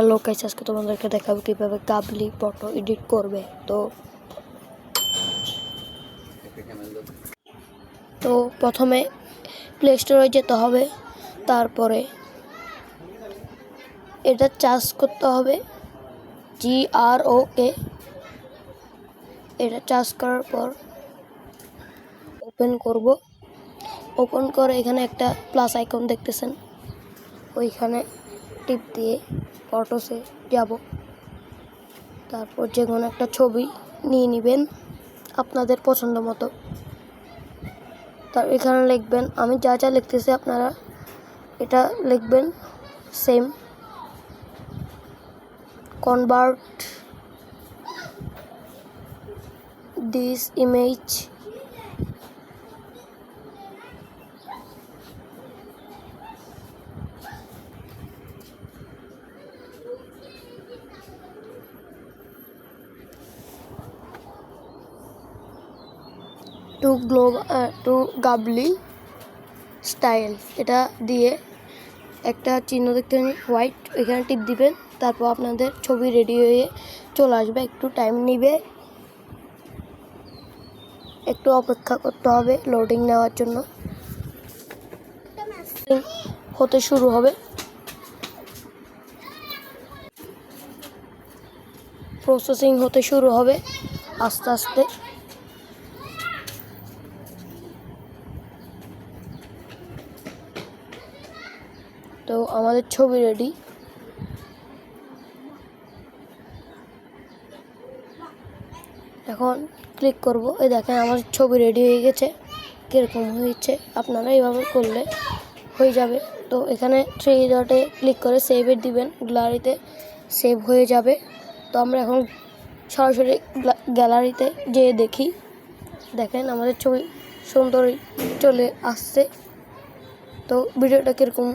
Hello guys আজকে তোমাদেরকে দেখাবো কীভাবে কাবলি ফটো এডিট করবে। তো তো প্রথমে প্লে স্টোরে যেতে হবে, তারপরে এটা চার্জ করতে হবে জি আর ও কে এটা চার্জ করার পর ওপেন করব। ওপেন করে এখানে একটা প্লাস আইকন দেখতেছেন, ওইখানে টিপ দিয়ে ফটোসে যাব। তারপর যে কোনো একটা ছবি নিয়ে নেবেন আপনাদের পছন্দ মতো। তার এখানে লিখবেন, আমি যা যা লিখতেছি আপনারা এটা লিখবেন same convert this image to glow to Ghibli style এটা দিয়ে একটা চিহ্ন দেখতে হোয়াইট এখানে টিপ দিবেন, তারপর আপনাদের ছবি রেডি হয়ে চলে আসবে। একটু টাইম নিবে। একটু অপেক্ষা করতে হবে লোডিং নেওয়ার জন্য। হতে শুরু হবে। প্রসেসিং হতে শুরু হবে আস্তে আস্তে। তো আমাদের ছবি রেডি এখন ক্লিক করব। এই দেখেন আমার ছবি রেডি হয়ে গেছে। কীরকম হয়েছে? আপনারা এইভাবে করলে হয়ে যাবে। তো এখানে থ্রি ডটে ক্লিক করে সেভে দিবেন। গ্যালারিতে সেভ হয়ে যাবে। তো আমরা এখন সরাসরি গ্যালারিতে যেয়ে দেখি। দেখেন আমাদের ছবি সুন্দরই চলে আসছে। তো ভিডিওটা কীরকম